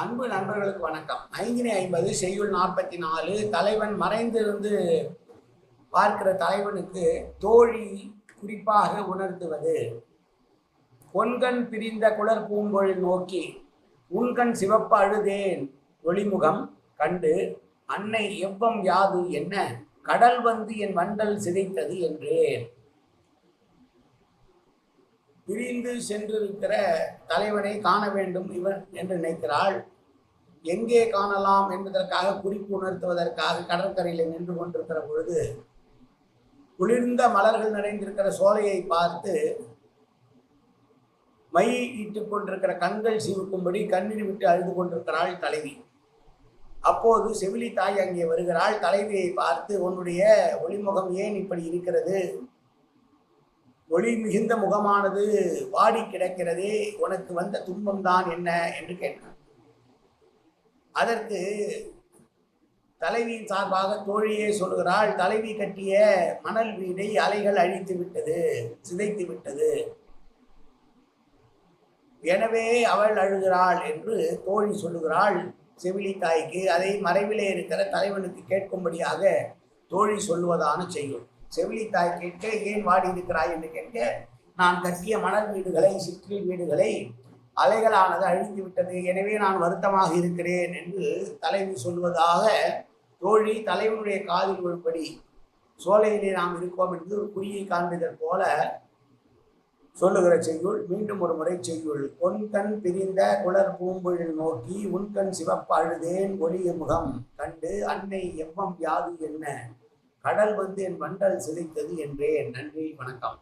அன்பு நண்பர்களுக்கு வணக்கம். ஐந்தினை ஐம்பது செய்யுள் நாற்பத்தி நாலு தலைவன் மறைந்திருந்து பார்க்கிற தலைவனுக்கு தோழி குறிப்பாக உணர்த்துவது பொன்கண் பிரிந்த குளர் பூங்கொழில் நோக்கி உன்கண் சிவப்பு அழுதேன் ஒளிமுகம் கண்டு அன்னை எவ்வம் யாது என்ன? கடல் வந்து என் வண்டல் சிதைத்தது என்றேன். பிரிந்து சென்றிருக்கிற தலைவனை காண வேண்டும் இவன் என்று நினைக்கிறாள். எங்கே காணலாம் என்பதற்காக குறிப்பு உணர்த்துவதற்காக கடற்கரையில் நின்று கொண்டிருக்கிற பொழுது குளிர்ந்த மலர்கள் நிறைந்திருக்கிற சோலையை பார்த்து மை இட்டுக் கொண்டிருக்கிற கண்கள் சிவக்கும்படி கண்ணீர் விட்டு அழுது கொண்டிருக்கிறாள் தலைவி. அப்போது செவிலி தாய் அங்கே வருகிறாள். தலைவியை பார்த்து உன்னுடைய ஒளிமுகம் ஏன் இப்படி இருக்கிறது? ஒளி மிகுந்த முகமானது வாடி கிடக்கிறதே உனக்கு வந்த துன்பம்தான் என்ன என்று கேட்டான். அதற்கு தலைவியின் சார்பாக தோழியே சொல்கிறாள் தலைவி கட்டிய மணல் வீடை அலைகள் அழித்து விட்டது சிதைத்து விட்டது. எனவே அவள் அழுகிறாள் என்று தோழி சொல்லுகிறாள் செவிலி தாய்க்கு. அதை மறைவிலே இருக்கிற தலைவனுக்கு கேட்கும்படியாக தோழி சொல்லுவதான செய்யும். செவிலித்தாய் கேட்க ஏன் வாடி இருக்கிறாய்? என்று கேட்க நான் கட்டிய மணல் வீடுகளை சிற்றில் வீடுகளை அலைகளானது அழிந்து விட்டது. எனவே நான் வருத்தமாக இருக்கிறேன் என்று தலைவி சொல்வதாக தோழி தலைவனுடைய காதில் விழும்படி சோலையிலே நாம் இருக்கோம் என்று ஒரு குறியை காண்பதற் போல சொல்லுகிற செய்யுள் மீண்டும் ஒரு முறை செய்யுள். பொன்கண் பிரிந்த குளர் பூம்பொழில் நோக்கி உன்கண் சிவப்பழுதேன் ஒளிய முகம். கண்டு அன்னை எவ்வம் யாது என்ன? கடல் வந்து என் வண்டல் சிதைத்தது என்றே நன்றி வணக்கம்.